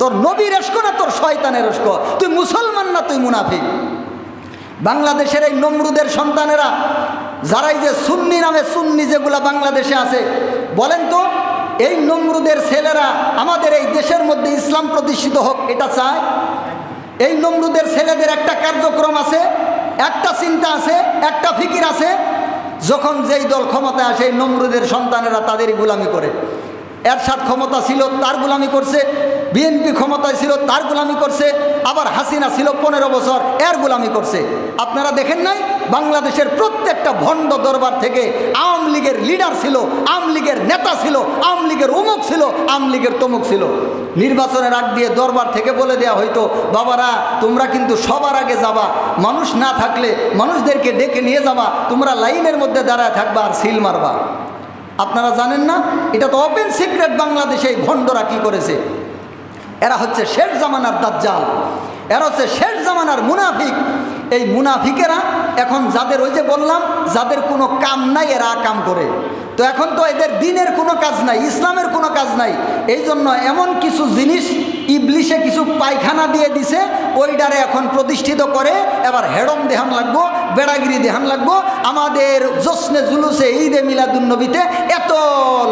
তোর নবীর এসকো না তোর শয়তানের এসকো তুই মুসলমান না তুই মুনাফিক? বাংলাদেশের এই নমরুদের সন্তানেরা, যারাই যে সুন্নি নামে সুন্নি যেগুলা বাংলাদেশে আছে, বলেন তো, এই নমরুদের ছেলেরা আমাদের এই দেশের মধ্যে ইসলাম প্রতিষ্ঠিত হোক, এটা চায়? এই নমরুদের ছেলেদের একটা কার্যক্রম আছে, একটা চিন্তা আছে, একটা ফিকির আছে, যখন যেই দল ক্ষমতায় আসে, এই নমরুদের সন্তানেরা তাদেরই গুলামি করে। এর এরশাদ ক্ষমতা ছিল, তার গোলামি করছে বিএনপি ক্ষমতায় ছিল, তার গোলামি করছে, আবার হাসিনা ছিল পনেরো বছর, এর গোলামি করছে। আপনারা দেখেন নাই, বাংলাদেশের প্রত্যেকটা ভণ্ড দরবার থেকে আওয়ামী লীগের লিডার ছিল, আওয়ামী লীগের নেতা ছিল, আওয়ামী লীগের অমুক ছিল, আওয়ামী লীগের তমুক ছিল। নির্বাচনের আগ দিয়ে দরবার থেকে বলে দেওয়া হয়তো বাবারা, তোমরা কিন্তু সবার আগে যাবা, মানুষ না থাকলে মানুষদেরকে ডেকে নিয়ে যাবা, তোমরা লাইনের মধ্যে দাঁড়ায় থাকবা আর সিল মারবা। আপনারা জানেন না, এটা তো ওপেন সিক্রেট বাংলাদেশে ভণ্ডরা কী করেছে? এরা হচ্ছে শেষ জামানার দাজ্জাল। এরা হচ্ছে শেষ জামানার মুনাফিক। এই মুনাফিকেরা এখন যাদের ওই যে বললাম, যাদের কোনো কাম নাই, এরা কাম করে। তো এখন তো এদের দিনের কোনো কাজ নাই, ইসলামের কোনো কাজ নাই। এই জন্য এমন কিছু জিনিস ইবলিশে কিছু পায়খানা দিয়ে দিছে ওইটারে এখন প্রতিষ্ঠিত করে, এবার হেডম দেহান লাগবো, বেড়াগিরি দেহান লাগবো। আমাদের জশ্নে জুলুসে ঈদে মিলাদুন্নবীতে এত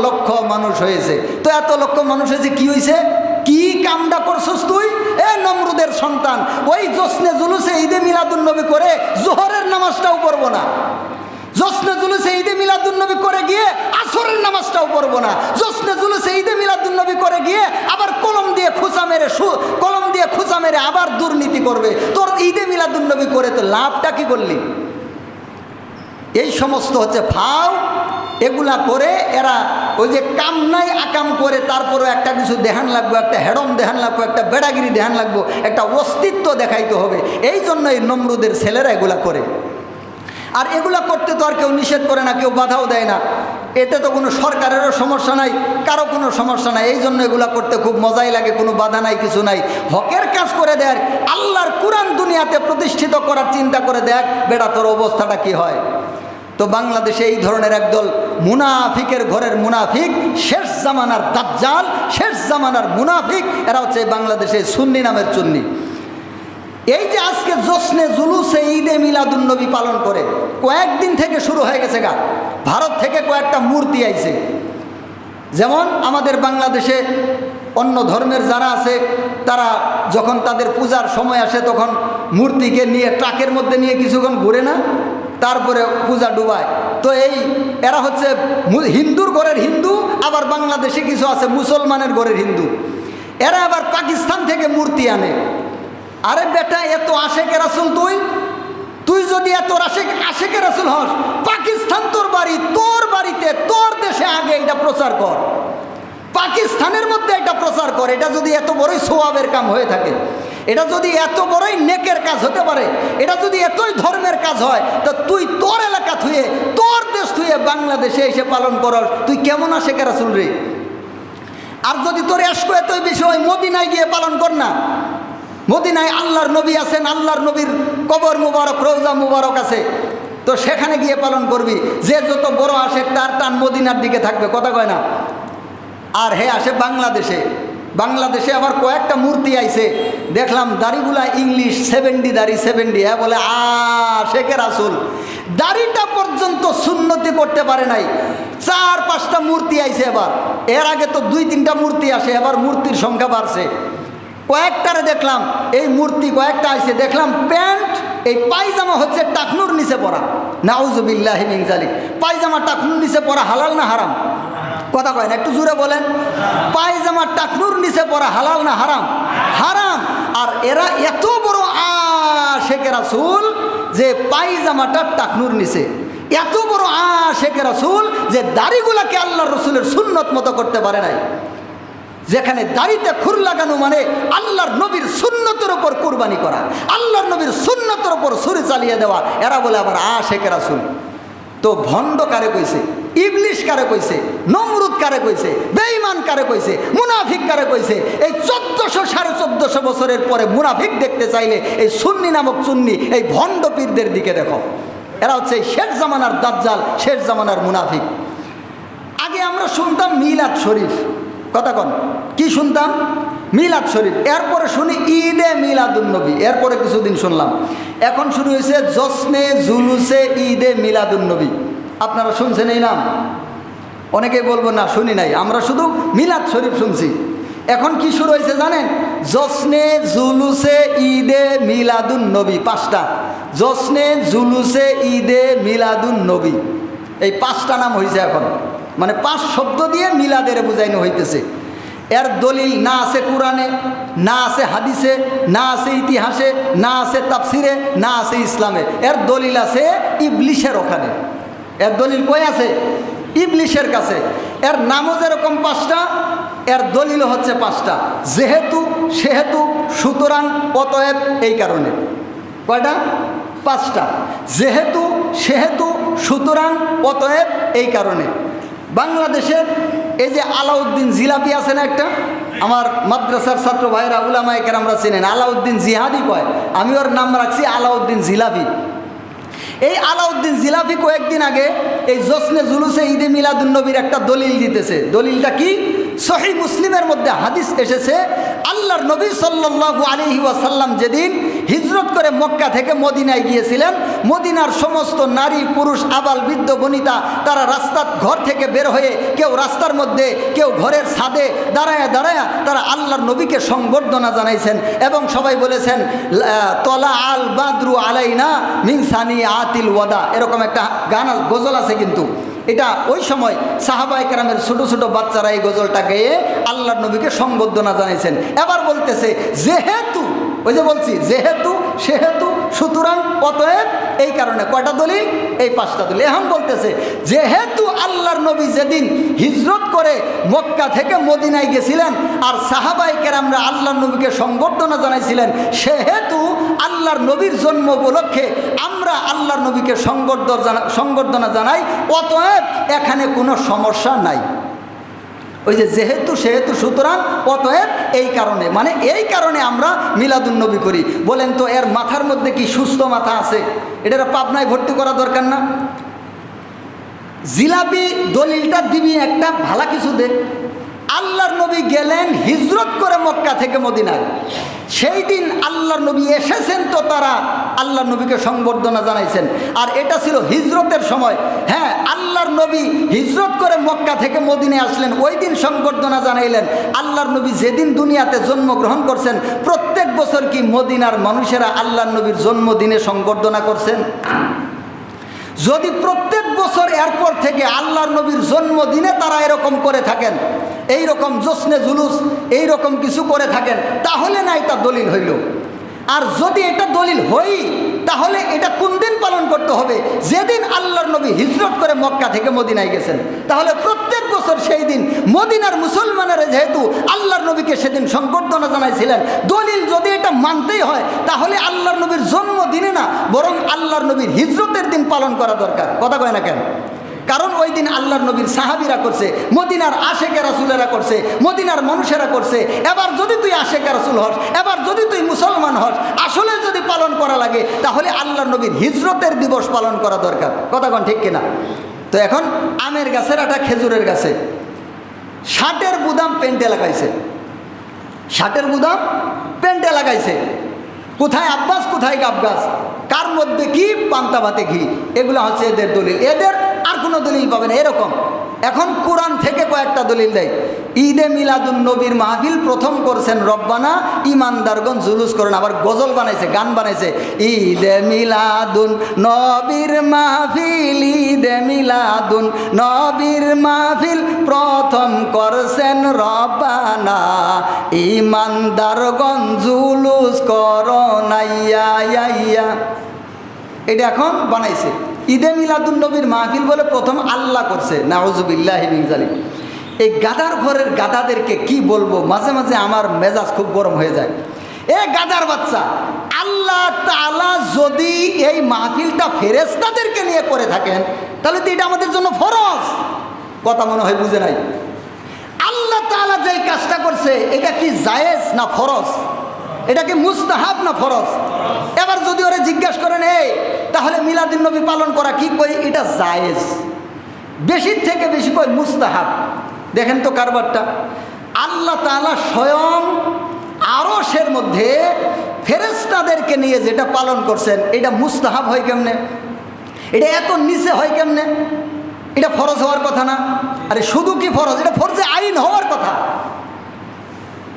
লক্ষ মানুষ হয়েছে। তো এত লক্ষ মানুষ হয়েছে কী হয়েছে কি কামটা করছস তুই? এ নমরুদের সন্তান, ওই জশ্নে জুলুসে ঈদে মিলাদুন্নবী করে জোহরের নামাজটাও পড়ব না। জশ্নে জুলুসে ঈদে মিলাদুন্নবী করে গিয়ে আসরের নামাজটাও পড়ব না। জশ্নে জুলুসে ঈদে মিলাদুন্নবী করে গিয়ে আবার কলম দিয়ে খুচা মেরে কলম দিয়ে খুচা মেরে আবার দুর্নীতি করবে। তোর ঈদে মিলাদুন্নবী করে তো লাভটা কি করলি? এই সমস্ত হচ্ছে ফাও। এগুলা করে এরা ওই যে কাম নাই, আকাম করে তারপরে একটা কিছু দেহান লাগবো, একটা হেডম দেহান লাগবো, একটা বেড়াগিরি দেহান লাগবো, একটা অস্তিত্ব দেখাইতে হবে। এই জন্য এই নমরুদের ছেলেরা এগুলা করে। আর এগুলা করতে তো আর কেউ নিষেধ করে না, কেউ বাধাও দেয় না। এতে তো কোনো সরকারেরও সমস্যা নাই, কারও কোনো সমস্যা নাই। এই জন্য এগুলা করতে খুব মজাই লাগে, কোনো বাধা নাই, কিছু নাই। হকের কাজ করে দেয় আল্লাহর কোরআন দুনিয়াতে প্রতিষ্ঠিত করার চিন্তা করে দেখ বেটা তোর অবস্থাটা কি হয়। তো বাংলাদেশে এই ধরনের একদল মুনাফিকের ঘরের মুনাফিক, শেষ জামানার দাজ্জাল, শেষ জামানার মুনাফিক, এরা হচ্ছে বাংলাদেশে সুন্নি নামের চুন্নি। এই যে আজকে জশ্নে জুলুসে ঈদে মিলাদুন্নবী পালন করে, কয়েকদিন থেকে শুরু হয়ে গেছে গা। ভারত থেকে কয়েকটা মূর্তি আইছে। যেমন আমাদের বাংলাদেশে অন্য ধর্মের যারা আছে, তারা যখন তাদের পূজার সময় আসে, তখন মূর্তিকে নিয়ে, ট্রাকের মধ্যে নিয়ে কিছুক্ষণ ঘুরে না? তারপরে পূজা ডুবায়। তো এই এরা হচ্ছে হিন্দুর ঘরের হিন্দু, আবার বাংলাদেশে কিছু আছে, মুসলমানের ঘরের হিন্দু। এরা আবার পাকিস্তান থেকে মূর্তি আনে। আরে বেটা, এত আশেকে রাসুল তুই? তুই যদি এত আশেক আশেকে রাসুল হস, পাকিস্তান তোর বাড়ি, তোর বাড়িতে, তোর দেশে আগে এটা প্রচার কর। পাকিস্তানের মধ্যে এটা প্রচার কর, এটা যদি এত বড়ই সোয়াবের কাম হয়ে থাকে। এটা যদি এত বড়ই নেকের কাজ হতে পারে, এটা যদি এতই ধর্মের কাজ হয়, তো তুই তোর এলাকা থুয়ে, তোর দেশ থুয়ে বাংলাদেশে এসে পালন করস। তুই কেমন আশেকে রাসুল রে? আর যদি তোর এসকো এতই বেশি হয়, মদিনায় গিয়ে পালন কর না। মদিনায় আল্লাহর নবী আছেন, আল্লাহর নবীর কবর মুবারক, রোজা মুবারক আছে। তো সেখানে গিয়ে পালন করবি। যে যত বড় আসে, তার টান মদিনার দিকে থাকবে, কথা কয় না? আর হে আসে বাংলাদেশে। বাংলাদেশে আবার কয়েকটা মূর্তি আইছে। দেখলাম দাড়িগুলা ইংলিশ সেভেন্টি দাড়ি সেভেন্টি হ্যাঁ বলে, আ শেখের আসল দাড়িটা পর্যন্ত সুন্নতি করতে পারে নাই। চার, পাঁচটা মূর্তি আইছে এবার। এর আগে তো দুই, তিনটা মূর্তি আসে, এবার মূর্তির সংখ্যা বাড়ছে। কয়েকটারে দেখলাম, এই মূর্তি কয়েকটা আইছে। দেখলাম প্যান্ট, এই পায়জামা হচ্ছে টাকনুর নিচে পরা নাউজুবিল্লাহ মিংজালিক পায়জামা টাকনুর নিচে পরা হালাল না হারাম? কথা কয় না, একটু জুড়ে বলেন। পায়জামা টাকনুর নিচে পরা হালাল না হারাম? হারাম। আর এরা এত বড় আ শেখে রাসুল যে পায়জামাটা টাকনুর নিচে। এত বড় আ শেখে রাসুল যে দাড়িগুলাকে আল্লাহ রসুলের সুন্নত মতো করতে পারে নাই। যেখানে দাড়িতে খুর লাগানো মানে আল্লাহর নবীর সুন্নতের ওপর কুরবানি করা, আল্লাহর নবীর সুন্নতের ওপর সুরে চালিয়ে দেওয়া। এরা বলে আবার আ শেখে শুন তো ভণ্ড কারে কইছে? ইবলিশ কারে কইছে? নমরুদ কারে কইছে? বেঈমান কারে কইছে? মুনাফিক কারে কইছে? এই চোদ্দশো সাড়ে চোদ্দশো বছরের পরে মুনাফিক দেখতে চাইলে এই সুন্নি নামক চুন্নি এই ভণ্ড পীরদের দিকে দেখো। এরা হচ্ছে শেষ জামানার দাজ্জাল, শেষ জামানার মুনাফিক। আগে আমরা শুনতাম মিলাদ শরীফ। কথা কন, কি শুনতাম? মিলাদ শরীফ। এরপরে শুনি ঈদে মিলাদুন্নবী এরপরে কিছুদিন শুনলাম। এখন শুরু হয়েছে জসনে জুলুসে ঈদে মিলাদুন্নবী আপনারা শুনছেন এই নাম? অনেকেই বলব, না, শুনি নাই। আমরা শুধু মিলাদ শরীফ শুনছি। এখন কি শুরু হয়েছে জানেন? জসনে জুলুসে ঈদে মিলাদুন নবী। পাঁচটা। জসনে জুলুসে ঈদে মিলাদুন নবী। এই পাঁচটা নাম হয়েছে এখন। মানে পাঁচ শব্দ দিয়ে মিলাদের বুঝাইনো হইতেছে। এর দলিল না আছে কোরআনে, না আছে হাদিসে, না আছে ইতিহাসে, না আছে তাফসিরে, না আছে ইসলামে। এর দলিল আছে ইবলিশের ওখানে। এর দলিল কই আছে? ইবলিশের কাছে। এর নামও যেরকম পাঁচটা, এর দলিল হচ্ছে পাঁচটা। যেহেতু, সেহেতু, সুতরাং অতএব এই কারণে। কয়টা? পাঁচটা। যেহেতু, সেহেতু, সুতরাং অতএব এই কারণে। বাংলাদেশের, এই যে আলাউদ্দিন জিলাপি আছে না একটা, আমার মাদ্রাসার ছাত্র ভাইরা উলামায়কের আমরা চিনেন, আলাউদ্দিন জিহাদি কয়, আমি ওর নাম রাখছি আলাউদ্দিন জিলাপি। এই আলাউদ্দিন জিলাপি কয়েকদিন আগে এই জসনে জুলুসে ঈদে মিলাদুন্নবীর একটা দলিল দিতেছে। দলিলটা কি? সহি মুসলিমের মধ্যে হাদিস এসেছে, আল্লাহর নবী সাল্লাল্লাহু আলাইহি ওয়াসাল্লাম যেদিন হিজরত করে মক্কা থেকে মদিনায় গিয়েছিলেন, মদিনার সমস্ত নারী, পুরুষ, আবাল, বৃদ্ধ, বনিতা, তারা রাস্তার ঘর থেকে বের হয়ে কেউ রাস্তার মধ্যে, কেউ ঘরের ছাদে দাঁড়ায়া দাঁড়ায়া তারা আল্লাহর নবীকে সংবর্ধনা জানাইছেন এবং সবাই বলেছেন তলা আল বাদরু আলাইনা মিনসানি আতিল ওয়াদা। এরকম একটা গান, গজল আছে কিন্তু। এটা ওই সময় সাহাবাই কেরামের ছোট ছোট বাচ্চারা এই গজলটা গেয়ে আল্লাহ নবীকে সংবর্ধনা জানিয়েছেন এবার বলতেছে, যেহেতু, ওই যে বলছি, যেহেতু, সেহেতু সুতরাং অতএব এই কারণে কয়টা দলিল? এই পাঁচটা দলিল। এখন বলতেছে, যেহেতু আল্লাহর নবী যেদিন হিজরত করে মক্কা থেকে মদিনায় গেছিলেন আর সাহাবাই কেরামরা আল্লাহর নবীকে সংবর্ধনা জানাইছিলেন, সেহেতু আল্লাহর নবীর জন্ম উপলক্ষে আমরা আল্লাহর নবীকে সংবর্ধনা সংবর্ধনা জানাই, অতএব এখানে কোনো সমস্যা নাই। ওই যে যেহেতু, সেহেতু, সুতরাং অতএব এই কারণে মানে এই কারণে আমরা মিলাদুন্নবী করি। বলেন তো, এর মাথার মধ্যে কি সুস্থ মাথা আছে? এটার পাবনায় ভর্তি করা দরকার না? জিলাপি দলিলটা দিবি একটা, ভালা কিছু দে। আল্লাহর নবী গেলেন হিজরত করে মক্কা থেকে মদিনায়। সেই দিন আল্লাহর নবী এসেছেন তো তারা আল্লাহর নবীকে সংবর্ধনা জানাইছেন। আর এটা ছিল হিজরতের সময়। হ্যাঁ আল্লাহর নবী হিজরত করে মক্কা থেকে মদিনে আসলেন। ওই দিন সংবর্ধনা জানাইলেন। আল্লাহর নবী যেদিন দুনিয়াতে জন্মগ্রহণ করছেন, প্রত্যেক বছর কি মদিনার মানুষেরা আল্লাহর নবীর জন্মদিনে সংবর্ধনা করছেন? যদি প্রত্যেক বছর এরপর থেকে আল্লাহর নবীর জন্মদিনে তারা এরকম করে থাকেন এই রকম জোসনে জুলুস এই রকম কিছু করে থাকেন, তাহলে না এটা দলিল হইল। আর যদি এটা দলিল হই, তাহলে এটা কোন দিন পালন করতে হবে? যেদিন আল্লাহর নবী হিজরত করে মক্কা থেকে মদিনায় গেছেন, তাহলে প্রত্যেক বছর সেই দিন মদিনার মুসলমানেরা যেহেতু আল্লাহর নবীকে সেদিন সংবর্ধনা জানাইছিলেন, দলিল যদি এটা মানতেই হয়, তাহলে আল্লাহর নবীর জন্মদিনে না, বরং আল্লাহর নবীর হিজরতের দিন পালন করা দরকার। কথা কয় না কেন? কারণ ওই দিন আল্লাহর নবীর সাহাবিরা করছে, মদিনার আশেকে রাসুলেরা করছে, মদিনার মানুষেরা করছে। এবার যদি তুই আশেকে রাসুল হস, এবার যদি তুই মুসলমান হস, আসলে যদি পালন করা লাগে, তাহলে আল্লাহর নবীর হিজরতের দিবস পালন করা দরকার। কথা কন ঠিক কিনা? তো এখন আমের গাছের একটা খেজুরের গাছে। ষাটের বুদাম পেন্টে লাগাইছে। ষাটের বুদাম পেন্টে লাগাইছে। কোথায় আব্বাস, কোথায় গাবগাছ? কার মধ্যে কি, পান্তা ভাতে ঘি? এগুলো হচ্ছে এদের দলিল। এদের আর কোনো দলিল পাবে না। এরকম। এখন কোরআন থেকে কয়েকটা দলিল দেয়। ঈদে মিলাদুন নবীর মাহফিল প্রথম করছেন রব্বানা ইমানদারগণ জুলুস করেন, আবার গজল বানাইছে, গান বানাইছে। ঈদে মিলাদুন নবীর মাহফিল, ঈদে মিলাদুন নবীর মাহফিল প্রথম করছেন রব্বানা। ইমানদারগণ জুলুস ইয়া। এটা এখন বানাইছে। ঈদে মিলাদুন নবীর মাহফিল বলে প্রথম আল্লাহ করছে। নাউজুবিল্লাহ জালিম এই গাদার ঘরের গাদাদেরকে কি বলব? মাঝে মাঝে আমার মেজাজ খুব গরম হয়ে যায়। এ গাদার বাচ্চা, আল্লাহ তালা যদি এই মাহফিলটা ফেরেস্তাদেরকে নিয়ে করে থাকেন, তাহলে তো এটা আমাদের জন্য ফরজ। কথা মনে হয় বুঝে নাই। আল্লাহ তালা যে কাজটা করছে, এটা কি জায়েজ না ফরজ? এটা কি মুস্তাহাব না ফরজ? এবার যদি ওরা জিজ্ঞাসা করেন এই তাহলে মিলাদিন নবী পালন করা কি? কই, এটা জায়েজ। বেশির থেকে বেশি কই মুস্তাহাব। দেখেন তো কারবারটা। আল্লাহ তাআলা স্বয়ং আরসের মধ্যে ফেরেস্তাদেরকে নিয়ে যেটা পালন করছেন, এটা মুস্তাহাব হয় কেমনে? এটা এত নিচে হয় কেমনে? এটা ফরজ হওয়ার কথা না? আরে শুধু কি ফরজ? এটা ফরজে আইন হওয়ার কথা।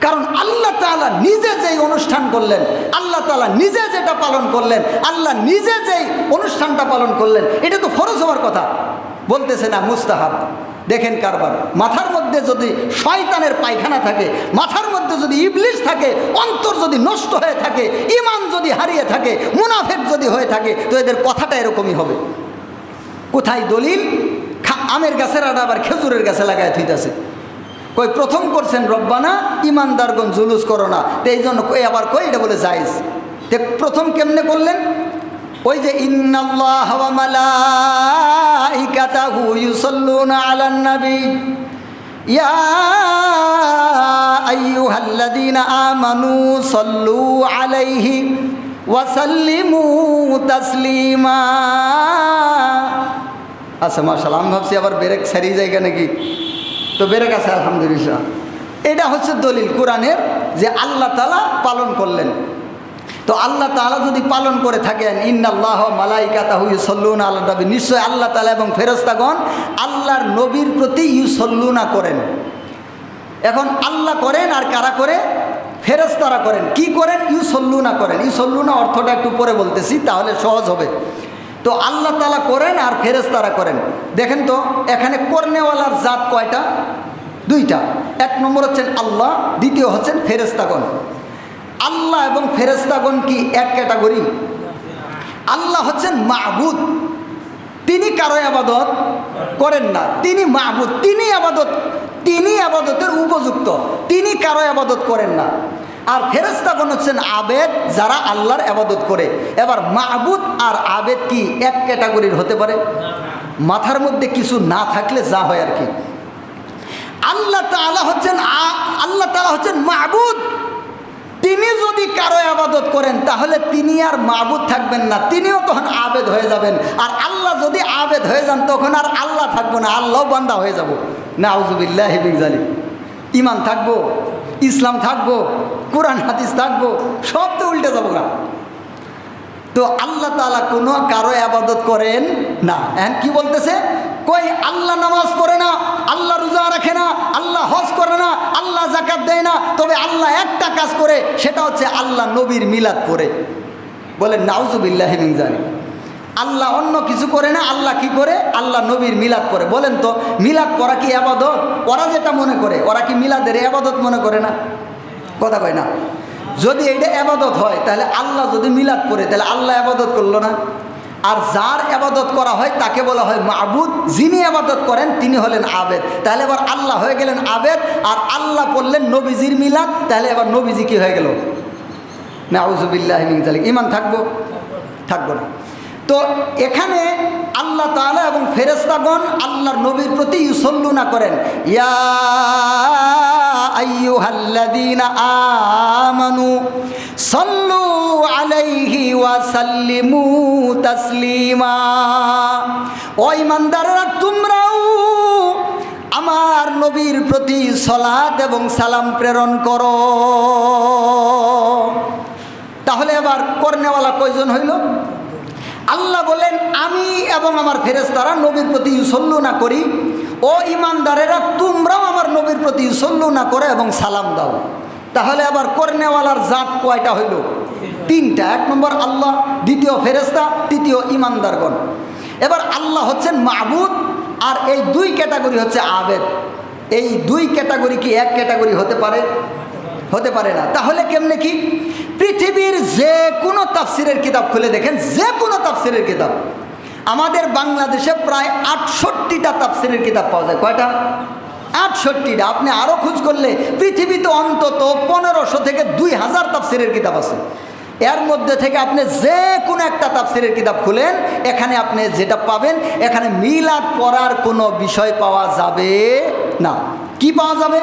কারণ আল্লাহ তালা নিজে যেই অনুষ্ঠান করলেন, আল্লাহ তালা নিজে যেটা পালন করলেন, আল্লাহ নিজে যেই অনুষ্ঠানটা পালন করলেন, এটা তো ফরজ হওয়ার কথা। বলতেছে না মুস্তাহাব, দেখেন কারবার, মাথার মধ্যে যদি শয়তানের পায়খানা থাকে, মাথার মধ্যে যদি ইবলিশ থাকে, অন্তর যদি নষ্ট হয়ে থাকে ইমান যদি হারিয়ে থাকে, মুনাফেক যদি হয়ে থাকে, তো এদের কথাটা এরকমই হবে। কোথায় দলিল? আমের গাছের আটা আবার খেজুরের গাছে লাগায় থুইতেছে। কই, প্রথম করছেন রব্বানা ইমানদারগণ জুলুস করো না। তো এই জন্য কই, আবার কই, এটা বলে যাইজ তে প্রথম কেমনে করলেন? ওই যে, ইন্নাল্লাহ ইয়া আমানু সাল্লু আলাইহি তাসলিমা। আচ্ছা মার্শাল আমি ভাবছি আবার ব্রেক সারি জায়গা নাকি তো ব্রেক আছে আলহামদুলিল্লাহ। এটা হচ্ছে দলিল কোরআনের যে আল্লাহ তালা পালন করলেন। তো আল্লাহ তালা যদি পালন করে থাকেন, ইন্নাল্লাহ মালাইকা তাহু ইউসল্লুন আল্লাহ নবী নিশ্চয় আল্লাহ তালা এবং ফেরস্তাগণ আল্লাহর নবীর প্রতি ইউসল্লুনা করেন। এখন আল্লাহ করেন আর কারা করে? ফেরেস্তারা করেন। কি করেন? ইউসল্লুনা করেন। ইউসল্লুনা অর্থটা একটু পরে বলতেছি, তাহলে সহজ হবে। তো আল্লাহ তালা করেন আর ফেরেস্তারা করেন। দেখেন তো, এখানে কর্নেওয়ালার জাত কয়টা? দুইটা। এক নম্বর হচ্ছেন আল্লাহ, দ্বিতীয় হচ্ছেন ফেরেস্তাগণ আল্লাহ এবং ফেরেস্তাগণ কি এক ক্যাটাগরি? আল্লাহ হচ্ছেন মাহবুদ। তিনি কারও আবাদত করেন না। তিনি মাহবুদ, তিনি আবাদত, তিনি আবাদতের উপযুক্ত। তিনি কারও আবাদত করেন না। আর ফেরেস্তাগণ হচ্ছেন আবেদ যারা আল্লাহর আবাদত করে। এবার মাহবুদ আর আবেদ কি এক ক্যাটাগরির হতে পারে? মাথার মধ্যে কিছু না থাকলে যা হয় আর কি। আল্লাহ তাআলা হচ্ছেন আল্লাহ তালা হচ্ছেন মাহবুদ তিনি যদি কারও আবাদত করেন, তাহলে তিনি আর মাহবুদ থাকবেন না। তিনিও তখন আবেদ হয়ে যাবেন। আর আল্লাহ যদি আবেদ হয়ে যান, তখন আর আল্লাহ থাকব না, আল্লাহ বান্দা হয়ে যাব। না আউজুবিল্লাহ জালি ইমান থাকব? ইসলাম থাকব, কোরআন, হাদিস থাকব, সব তো উল্টে যাব না। তো আল্লাহ তালা কোনো কারও আবাদত করেন না। এখন কি বলতেছে? কই আল্লাহ নামাজ পড়ে না, আল্লাহ রোজা রাখে না, আল্লাহ হজ করে না, আল্লাহ জাকাত দেয় না, তবে আল্লাহ একটা কাজ করে, সেটা হচ্ছে আল্লাহ নবীর মিলাদ করে বলেন, নাউজুবিল্লাহ জানি আল্লাহ অন্য কিছু করে না, আল্লাহ কি করে? আল্লাহ নবীর মিলাদ করে। বলেন তো, মিলাদ করা কি আবাদত? ওরা যেটা মনে করে, ওরা কি মিলাদের আবাদত মনে করে না? কথা কয় না। যদি এইটা আবাদত হয়, তাহলে আল্লাহ যদি মিলাদ করে, তাহলে আল্লাহ আবাদত করল না। আর যার আবাদত করা হয়, তাকে বলা হয় মাহবুদ যিনি আবাদত করেন, তিনি হলেন আবেদ। তাহলে এবার আল্লাহ হয়ে গেলেন আবেদ, আর আল্লাহ পড়লেন নবীজির মিলাদ। তাহলে এবার নবীজি কি হয়ে গেল? না আউজুবিল্লাহ ইমান থাকব? থাকব না। তো এখানে আল্লাহ তাআলা এবং ফেরেস্তাগণ আল্লাহর নবীর প্রতি ইউসল্লুনা করেন। ইয়া আমানু সাল্লু আলাইহি ওয়া সাল্লিমু তাসলিমা। ও ইমানদাররা তোমরাও আমার নবীর প্রতি সলাত এবং সালাম প্রেরণ করো। তাহলে এবার কর্নেওয়ালা কয়জন হইল? আল্লাহ বলেন, আমি এবং আমার ফেরেস্তারা নবীর প্রতি ইউসল্লু না করি। ও ইমানদারেরা, তোমরাও আমার নবীর প্রতি ইউসল্লু না করে এবং সালাম দাও। তাহলে আবার কর্নেওয়ালার জাত কয়টা হইল? তিনটা। এক নম্বর আল্লাহ, দ্বিতীয় ফেরেস্তা তৃতীয় ইমানদারগণ। এবার আল্লাহ হচ্ছেন মাহবুদ আর এই দুই ক্যাটাগরি হচ্ছে আবেদ। এই দুই ক্যাটাগরি কি এক ক্যাটাগরি হতে পারে? হতে পারে না। তাহলে কেমনে কি? পৃথিবীর যে কোনো তাফসিরের কিতাব খুলে দেখেন যে কোনো তাফসিরের কিতাব। আমাদের বাংলাদেশে প্রায় আটষট্টিটা তাফসিরের কিতাব পাওয়া যায়। কয়টা? আটষট্টিটা। আপনি আরও খোঁজ করলে পৃথিবীতে অন্তত পনেরোশো থেকে দুই হাজার তাফসিরের কিতাব আছে। এর মধ্যে থেকে আপনি যে কোনো একটা তাফসিরের কিতাব খুলেন, এখানে আপনি যেটা পাবেন, এখানে মিলাদ পড়ার কোনো বিষয় পাওয়া যাবে না। কি পাওয়া যাবে?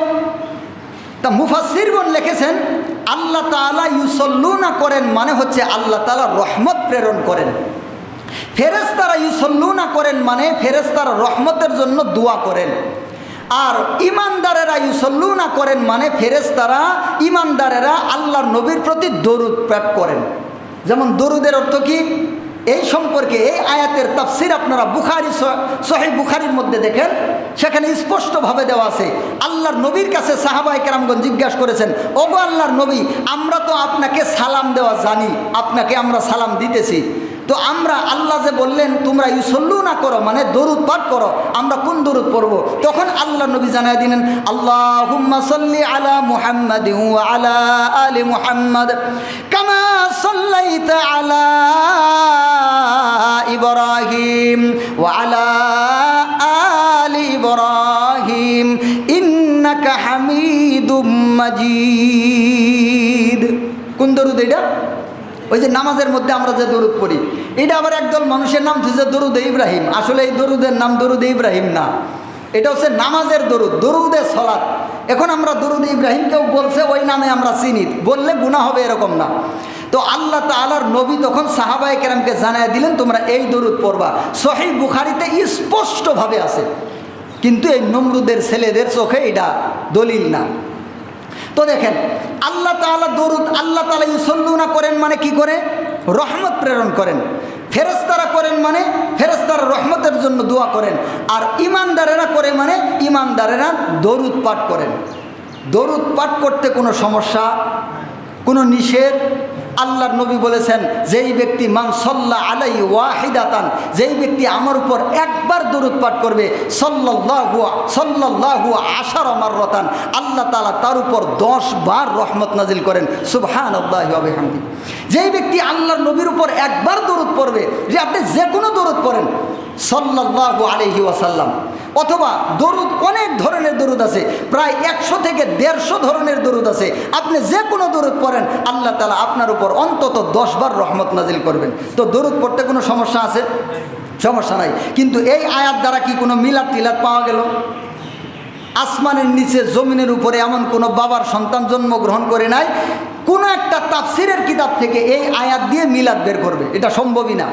তা মুফাসিরগণ লিখেছেন, আল্লাহ তালা ইউসল্লুনা করেন মানে হচ্ছে আল্লাহ তালা রহমত প্রেরণ করেন। ফেরেস্তারা ইউসল্লুনা করেন মানে ফেরেস্তারা রহমতের জন্য দোয়া করেন। আর ইমানদারেরা ইউসল্লু না করেন মানে ফেরেস্তারা ইমানদারেরা আল্লাহর নবীর প্রতি দরুদ পাঠ করেন। যেমন দরুদের অর্থ কি? এই সম্পর্কে এই আয়াতের তাফসির আপনারা বুখারি, সহি বুখারির মধ্যে দেখেন। সেখানে স্পষ্টভাবে দেওয়া আছে, আল্লাহর নবীর কাছে সাহাবাই কেরামগঞ্জ জিজ্ঞাসা করেছেন, ওগো আল্লাহর নবী, আমরা তো আপনাকে সালাম দেওয়া জানি, আপনাকে আমরা সালাম দিতেছি। তো আমরা আল্লাহ যে বললেন, তোমরা ইউসল্লু না করো মানে দরুদ পাঠ করো, আমরা কোন দরুদ পড়ব? তখন আল্লাহ নবী জানাই দিলেন আল্লাহ সাল্লি আলা মুহাম্মদ আলা আলি মুহাম্মদ, কামা সাল্লাইতা আলা ইব্রাহিম ওয়া আলা আলি ইব্রাহিম, ইন্নাকা হামিদুম মাজিদ। কোন দরুদ এটা? ওই যে নামাজের মধ্যে আমরা যে দরুদ পড়ি, এটা আবার একদল মানুষের নাম যে দরুদ ইব্রাহিম। আসলে এই দরুদের নাম দরুদ ইব্রাহিম না। এটা হচ্ছে নামাজের দরুদ, দরুদে সলাৎ। এখন আমরা দরুদ ইব্রাহিম কেউ বলছে, ওই নামে আমরা চিনি। বললে গুণা হবে এরকম না। তো আল্লাহ তালার নবী তখন সাহাবাই কেরামকে জানাই দিলেন, তোমরা এই দরুদ পড়বা। সহি বুখারিতে স্পষ্টভাবে আছে। কিন্তু এই নমরুদের ছেলেদের চোখে এটা দলিল না। তো দেখেন, আল্লাহ তালা দরুদ, আল্লাহ তালা ইউসল্লুনা করেন মানে কি করে? রহমত প্রেরণ করেন। ফেরস্তারা করেন মানে ফেরস্তারা রহমতের জন্য দোয়া করেন। আর ইমানদারেরা করে মানে ইমানদারেরা দরুদ পাঠ করেন। দরুদ পাঠ করতে কোনো সমস্যা, কোনো নিষেধ আল্লাহর নবী বলেছেন, যেই ব্যক্তি মান সল্লা আলাই ওয়াহিদাতান, যেই ব্যক্তি আমার উপর একবার দরুদ পাঠ করবে সল্লাহু সল্লাহু আশার আমার রতান আল্লাহ তালা তার উপর দশ বার রহমত নাজিল করেন। সুবহান আল্লাহামদি যেই ব্যক্তি আল্লাহর নবীর উপর একবার দরুদ পড়বে যে আপনি যে কোনো দরুদ পড়েন সল্লাহু আলহি ওয়াসাল্লাম। অথবা দরুদ, অনেক ধরনের দরুদ আছে। প্রায় একশো থেকে দেড়শো ধরনের দরুদ আছে। আপনি যে কোনো দরুদ পড়েন, আল্লাহ তালা আপনার উপর অন্তত দশবার রহমত নাজিল করবেন। তো দরুদ পড়তে কোনো সমস্যা আছে? সমস্যা নাই। কিন্তু এই আয়াত দ্বারা কি কোনো মিলাদ টিলাদ পাওয়া গেল? আসমানের নিচে, জমিনের উপরে এমন কোনো বাবার সন্তান জন্মগ্রহণ করে নাই? কোনো একটা তাফসিরের কিতাব থেকে এই আয়াত দিয়ে মিলাদ বের করবে। এটা সম্ভবই না।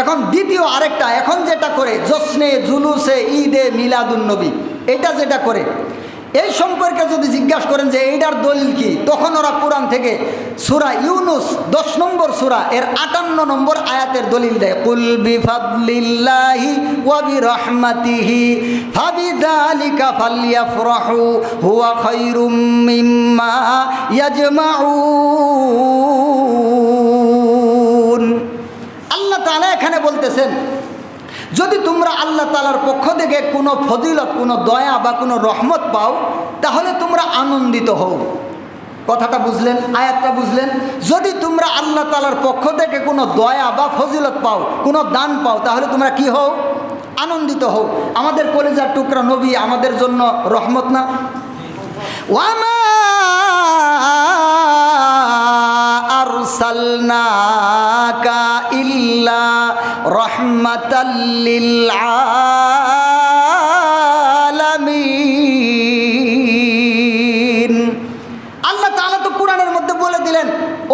এখন দ্বিতীয় আরেকটা, এখন যেটা করে, জশ্নে, জুলুসে, ঈদে মিলাদুন্নবী এটা যেটা করে, এই সম্পর্কে যদি জিজ্ঞাসা করেন যে এইটার দলিল কি, তখন ওরা কোরআন থেকে সুরা ইউনুস, দশ নম্বর সুরা, এর আটান্ন নম্বর আয়াতের দলিল দেয়, কুল বিফাদলিল্লাহি ওয়া বিরহমাতিহি ফাবিযালিকা ফালইয়াফরাহু, হুয়া খায়রুম মিম্মা ইয়াজমাউন আল্লাহ তাআলা এখানে বলতেছেন যদি তোমরা আল্লাহ তালার পক্ষ থেকে কোনো ফজিলত, কোনো দয়া বা কোনো রহমত পাও, তাহলে তোমরা আনন্দিত হও। কথাটা বুঝলেন, আয়াতটা বুঝলেন? যদি তোমরা আল্লাহ তালার পক্ষ থেকে কোনো দয়া বা ফজিলত পাও, কোনো দান পাও, তাহলে তোমরা কি হও? আনন্দিত হও। আমাদের কলেজার টুকরা নবী আমাদের জন্য রহমত না? ওয়ামা আরসালনাকা ইল্লা রহমাতাল্লিল আলামিন আল্লাহ তাআলা তো কোরআনের মধ্যে বলে দিলেন,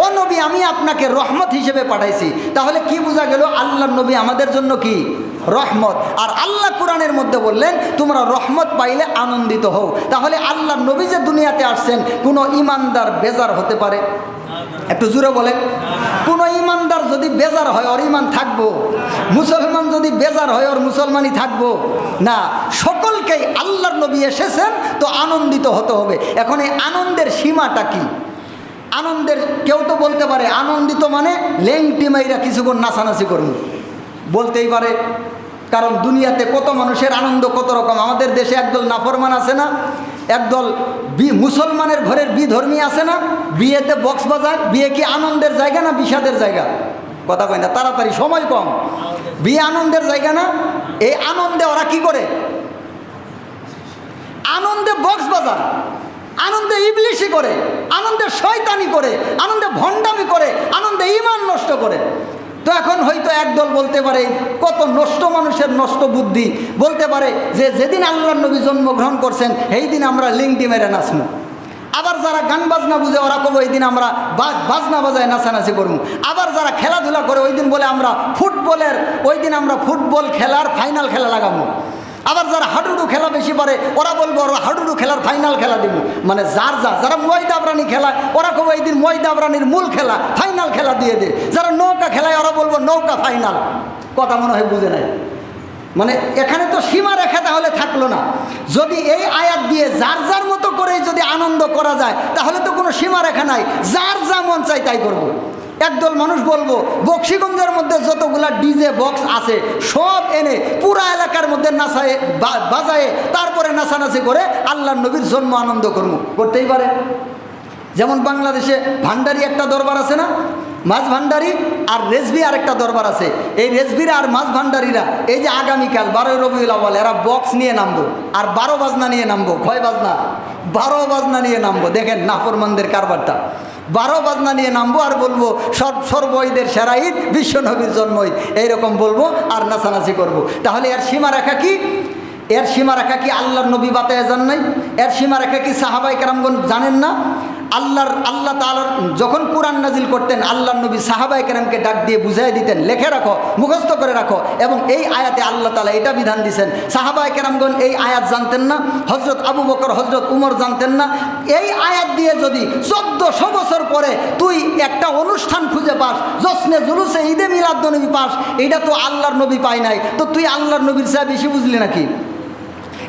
ও নবী, আমি আপনাকে রহমত হিসেবে পাঠাইছি। তাহলে কি বোঝা গেল আল্লাহ নবী আমাদের জন্য কি? রহমত। আর আল্লাহ কোরআনের মধ্যে বললেন, তোমরা রহমত পাইলে আনন্দিত হও। তাহলে আল্লাহ নবী যে দুনিয়াতে আসছেন, কোনো ইমানদার বেজার হতে পারে। একটু জুড়ে বলেন। কোনো ইমানদার যদি বেজার হয়, ওর ইমান থাকব। মুসলমান যদি বেজার হয়, ওর মুসলমানই থাকব। না, সকলকেই আল্লাহর নবী এসেছেন, তো আনন্দিত হতে হবে। এখন এই আনন্দের সীমাটা কি? আনন্দের কেউ তো বলতে পারে, আনন্দিত মানে লেংটি মাইরা কিছুক্ষণ নাচানাচি করুন। বলতেই পারে, কারণ দুনিয়াতে কত মানুষের আনন্দ কত রকম। আমাদের দেশে একদল নাফরমান আছে না একদল বি মুসলমানের ঘরের বিধর্মী আছে না? বিয়েতে বক্স বাজায়, বিয়ে কি আনন্দের জায়গা না বিষাদের জায়গা? কথা কয় না, তাড়াতাড়ি, সময় কম। বিয়ে আনন্দের জায়গা না? এই আনন্দে ওরা কি করে? আনন্দে বক্স বাজায়, আনন্দে ইবলিশি করে, আনন্দে শয়তানি করে, আনন্দে ভণ্ডামি করে, আনন্দে ইমান নষ্ট করে। তো এখন হয়তো একদল বলতে পারে, কত নষ্ট মানুষের নষ্ট বুদ্ধি। বলতে পারে যে যেদিন আল্লাহ নবী জন্মগ্রহণ করছেন, সেই দিন আমরা লিঙ্কটি মেরে নাচমু। আবার যারা গান বাজনা বুঝে, ওরা কবো ওই দিন আমরা বাজনা বাজায় নাচানাচি করব আবার যারা খেলাধুলা করে, ওই দিন বলে আমরা ফুটবলের ওই দিন আমরা ফুটবল খেলার ফাইনাল খেলা লাগাবো আবার যারা হাডুডু খেলা বেশি পারে, ওরা বলব, ওরা হাডুডু খেলার ফাইনাল খেলা দিব। মানে যার যা যারা ময়দাবরানি খেলায়, ওরা কবে এই দিন ময়দাবরানির মূল খেলা ফাইনাল খেলা দিয়ে দে যারা নৌকা খেলায়, ওরা বলব, নৌকা ফাইনাল কথা মনে হয় বুঝে নেয় মানে এখানে তো সীমা রেখা তাহলে থাকল না। যদি এই আয়াত দিয়ে যার যার মতো করে যদি আনন্দ করা যায়, তাহলে তো কোনো সীমা রেখা নাই। যার যা মন চাই তাই করব। একদল মানুষ বলব বক্সিগঞ্জের মধ্যে যতগুলা ডিজে বক্স আছে, সব এনে পুরা এলাকার মধ্যে নাচায়ে, বা- বাজায়ে, তারপরে নাচানাচি করে আল্লাহ নবীর জন্ম আনন্দ করব। করতেই পারে। যেমন বাংলাদেশে ভান্ডারি একটা দরবার আছে না? মাছ ভান্ডারি আর রেজবি আর একটা দরবার আছে। এই রেজবিরা আর মাছ ভান্ডারিরা, এই যে আগামীকাল, বারোই রবিউল আওয়াল এরা বক্স নিয়ে নামবো, আর বারো বাজনা নিয়ে নামবো, কয় বাজনা? বারো বাজনা নিয়ে নামবো। দেখেন নাফরমানদের কারবারটা। বারো বাজনা নিয়ে নামবো আর বলব সব সর্বঈদের সেরা ঈদ, বিশ্ব নবীর জন্ম ঈদ। এইরকম বলব আর নাচানাচি করব। তাহলে এর সীমা রেখা কি? এর সীমা রেখা কি আল্লাহর নবী বাতায় জান নাই? এর সীমা রেখা কি সাহাবাই কেরামগণ জানেন না? আল্লাহর, আল্লাহ তালার যখন কোরআন নাজিল করতেন, আল্লাহর নবী সাহাবাই কেরামকে ডাক দিয়ে বুঝাই দিতেন, লেখে রাখো, মুখস্থ করে রাখো। এবং এই আয়াতে আল্লাহ তালা এটা বিধান দিছেন সাহাবাই কেরামগণ এই আয়াত জানতেন না হজরত আবু বকর হজরত উমর জানতেন না। এই আয়াত দিয়ে যদি চোদ্দশো বছর পরে তুই একটা অনুষ্ঠান খুঁজে পাস, জশ্নে জুলুসে ঈদে মিলাদ নবী পাস, এটা তো আল্লাহর নবী পায় নাই। তো তুই আল্লাহর নবীর সাহেব বেশি বুঝলি নাকি?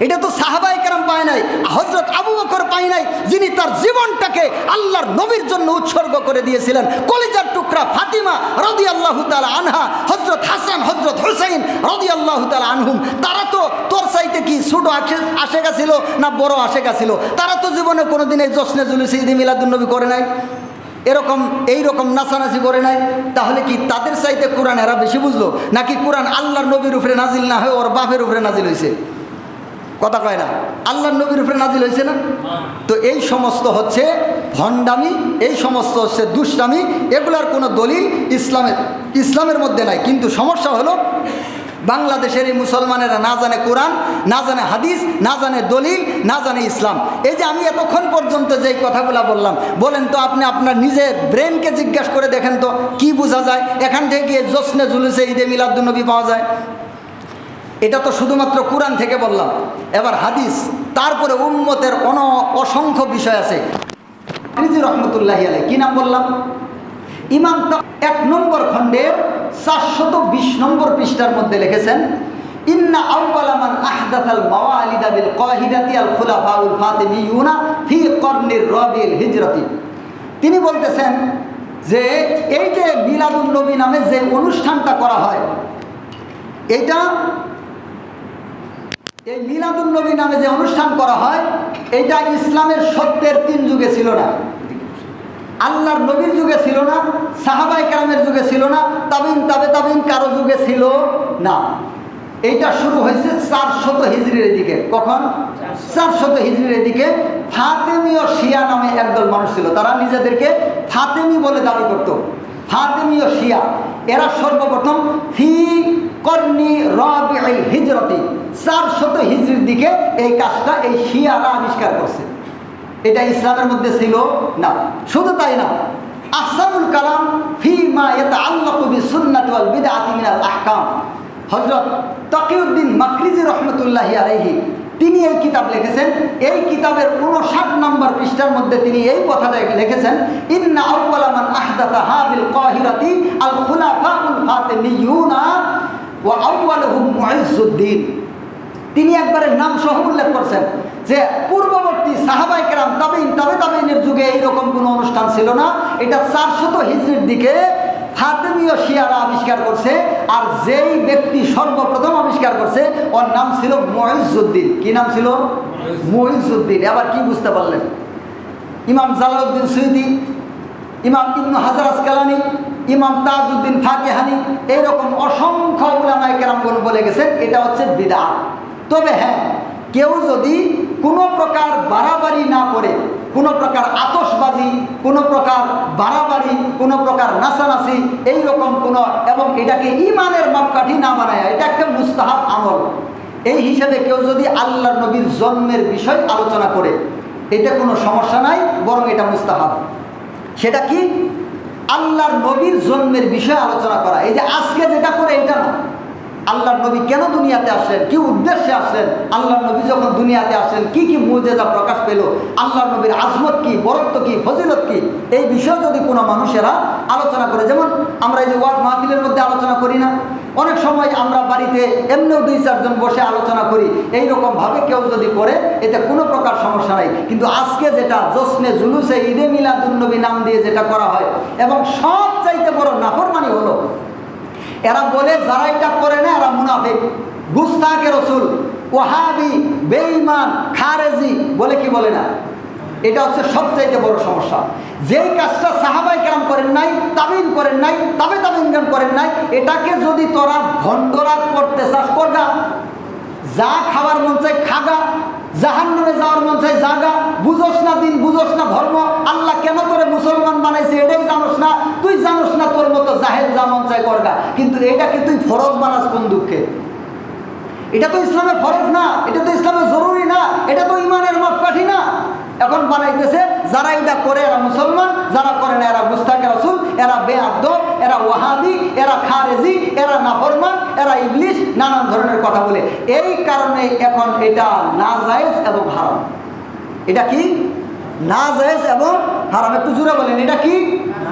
এটা তো সাহাবাই কেরাম পায় নাই হজরত আবু বকর পায় নাই, যিনি তার জীবনটাকে আল্লাহর নবীর জন্য উৎসর্গ করে দিয়েছিলেন। কলিজার টুকরা ফাতিমা রদি আল্লাহ তালা আনহা হজরত হাসান হজরত হুসাইন রদি আল্লাহ তালা আনহুম, তারা তো তোর চাইতে কি ছোট আসে আসে গেছিল না বড় আসে গেছিল তারা তো জীবনে কোনোদিন এই জশ্নে জুলুসে ঈদে মিলাদুন্নবী করে নাই। এরকম এই রকম নাচানাচি করে নাই। তাহলে কি তাদের চাইতে কোরআন এরা বেশি বুঝলো? নাকি কোরআন আল্লাহর নবীর উপরে নাজিল না হয়ে ওর বাপের উপরে নাজিল হয়েছে কথা কয় না? আল্লাহর নবীর উপরে নাজিল হয়েছে না? তো এই সমস্ত হচ্ছে ভণ্ডামি, এই সমস্ত হচ্ছে দুষ্টামি, এগুলার কোনো দলিল ইসলামের ইসলামের মধ্যে নাই। কিন্তু সমস্যা হলো, বাংলাদেশের এই মুসলমানেরা না জানে কোরআন, না জানে হাদিস, না জানে দলিল, না জানে ইসলাম। এই যে আমি এতক্ষণ পর্যন্ত যেই কথাগুলো বললাম, বলেন তো আপনি আপনার নিজের ব্রেনকে জিজ্ঞাসা করে দেখেন তো, কি বোঝা যায়? এখান থেকে জশ্নে জুলুসে ঈদে মিলাদুন্নবী পাওয়া যায়। এটা তো শুধুমাত্র কোরআন থেকে বললাম। এবার হাদিস, তারপরে উম্মতের অন অসংখ্য বিষয় আছে। রহমতুল্লাহ আলাই কি নাম বললাম? ইমাম এক নম্বর খণ্ডের চারশত বিশ নম্বর পৃষ্ঠার মধ্যে লিখেছেন, ইন্না রবিল হিজরতি। তিনি বলতেছেন যে, এই যে মিলাদুল নবী নামে যে অনুষ্ঠানটা করা হয়, এটা এই মিলাদুল নবী নামে যে অনুষ্ঠান করা হয়, এটা ইসলামের সত্যের তিন যুগে ছিল না। আল্লাহর নবীর যুগে ছিল না সাহাবাই কালামের যুগে ছিল না, তাবিন তাবে তাবিন কারও যুগে ছিল না। এইটা শুরু হয়েছে চারশত হিজড়ির দিকে কখন? চারশত হিজড়ির দিকে ও শিয়া নামে একদল মানুষ ছিল। তারা নিজেদেরকে ফাতেমি বলে দাবি করত। ফাতেমীয় শিয়া, এরা সর্বপ্রথম ফি কর্নি রবিল হিজরতি, চারশত হিজড়ির দিকে এই কাজটা এই শিয়ারা আবিষ্কার করছে। এটা ইসলামের মধ্যে ছিল না, শুধু তাই না, আহসানুল কালাম ফি মা ইয়াতাআল্লাকু বিসুন্নাতি ওয়াল বিদআতি মিনাল আহকাম। হযরত তাকিউদ্দিন মাকরিজি রাহমাতুল্লাহি আলাইহি তিনি এই কিতাব লিখেছেন। এই কিতাবের উনষাট নম্বর পৃষ্ঠার মধ্যে তিনি এই কথাটা লিখেছেন, ইন্না আউ্বালা মান আহদাতা হাবিল কাহিরাতি আল খুলাফাউল ফাতিমিয়ুনা ওয়া আউ্বালুহুম মুইজ্জুদ্দিন। তিনি একবারে নাম সহ উল্লেখ করছেন যে, পূর্ববর্তী সাহাবাই তাবিন তবে তাবিনের যুগে এইরকম কোনো অনুষ্ঠান ছিল না। এটা চারশত হিজড়ির দিকে ফাতেমীয় শিয়ারা আবিষ্কার করছে, আর যেই ব্যক্তি সর্বপ্রথম আবিষ্কার করছে, ওর নাম ছিল মহিজুদ্দিন কি নাম ছিল? মহিজুদ্দিন এবার কি বুঝতে পারলেন? ইমাম জালালউদ্দিন সুইদি ইমাম ইবনু হাজার আসকালানি, ইমাম তাজউদ্দিন ফাকেহানি এইরকম অসংখ্য উলামায় কেরামগণ বলে গেছেন, এটা হচ্ছে বিদা তবে হ্যাঁ কেউ যদি কোনো প্রকার বাড়াবাড়ি না করে, কোনো প্রকার আতসবাজি কোনো প্রকার বাড়াবাড়ি, কোনো প্রকার নাচানাচি, এইরকম কোনো, এবং এটাকে ইমানের মাপকাঠি না বানায়, এটা একটা মুস্তাহাব আমল। এই হিসেবে কেউ যদি আল্লাহ নবীর জন্মের বিষয় আলোচনা করে, এতে কোনো সমস্যা নাই, বরং এটা মুস্তাহাব। সেটা কি? আল্লাহর নবীর জন্মের বিষয়ে আলোচনা করা। এই যে আজকে যেটা করে, এটা না। আল্লাহ নবী কেন দুনিয়াতে আসলেন? কি উদ্দেশ্যে আসলেন? আল্লাহ নবী যখন দুনিয়াতে আসলেন, কি কি মুজেজা প্রকাশ পেল? আল্লাহ নবীর আজমত কি, বরত্ব কি, ফজিলত কি? এই বিষয়ে যদি কোনো মানুষেরা আলোচনা করে, যেমন আমরা এই যে ওয়াজ মাহফিলের মধ্যে আলোচনা করি না, অনেক সময় আমরা বাড়িতে এমনিও দুই চারজন বসে আলোচনা করি এই রকম ভাবে কেউ যদি করে, এতে কোনো প্রকার সমস্যা নাই। কিন্তু আজকে যেটা জোসনে জুলুসে ঈদে মিলাদুন্নবী নাম দিয়ে যেটা করা হয়, এবং সব চাইতে বড় নাফরমানি হলো এরা বলে, যারা এটা করে না, এরা মুনাফিক। গুস্তাকে রসুল ওহাবি বেঈমান, খারেজি, বলে কি বলে না? এটা হচ্ছে সবচাইতে বড় সমস্যা। যেই কাজটা সাহাবাই কেরাম করেন নাই, তাবিন করেন নাই, তাবে তাবিনগান করেন নাই, এটাকে যদি তোরা ভণ্ডরাত করতে চাস, করগা। যা খাবার মন চাই খাগা। জাহান নামে যাওয়ার মন চাই জাগা, বুঝোস না দিন, বুঝোস না ধর্ম, আল্লাহ কেন করে মুসলমান বানাইছে এটাই জানোস না, তুই জানোস না তোর মতো জাহেদ যা মন চাই করগা কিন্তু এটাকে তুই ফরজ বানাস কোন দুঃখে? এটা তো ইসলামের ফরজ না, এটা তো ইসলামের জরুরি না, এটা তো ইমানের মাপকাঠি না। এখন বানাইতেছে, যারা এটা করে এরা মুসলমান, যারা করে না এরা গুস্তাকে রসুল, এরা বেআব্দ এরা ওয়াহাদি এরা খারেজি, এরা ইংলিশ নানান ধরনের কথা বলে। এই কারণে এখন এটা না জায়েজ এবং হারাম। এটা কি? না জায়েজ এবং হারাম। একটু জুড়ে বলেন, এটা কি?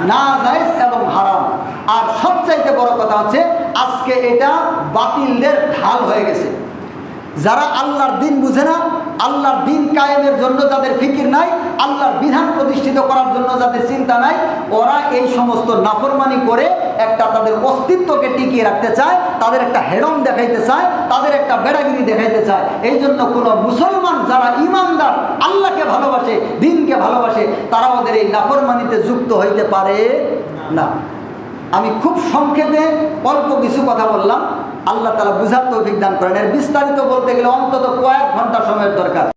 না জায়েজ এবং হারাম। আর সবচাইতে বড় কথা হচ্ছে, আজকে এটা বাতিলদের ঢাল হয়ে গেছে। যারা আল্লাহর দিন বুঝে না, আল্লাহর দিন কায়েমের জন্য যাদের ফিকির নাই, আল্লাহর বিধান প্রতিষ্ঠিত করার জন্য যাদের চিন্তা নাই, ওরা এই সমস্ত নাফরমানি করে একটা তাদের অস্তিত্বকে টিকিয়ে রাখতে চায়, তাদের একটা হেডম দেখাইতে চায়, তাদের একটা বেড়াগিরি দেখাইতে চায়। এই জন্য কোনো মুসলমান যারা ইমানদার, আল্লাহকে ভালোবাসে, দিনকে ভালোবাসে, তারা ওদের এই নাফরমানিতে যুক্ত হইতে পারে না। আমি খুব সংক্ষেপে অল্প কিছু কথা বললাম। আল্লাহ তালা বুঝার তৌফিক দান করেন। এর বিস্তারিত বলতে গেলে অন্তত কয়েক ঘণ্টা সময়ের দরকার।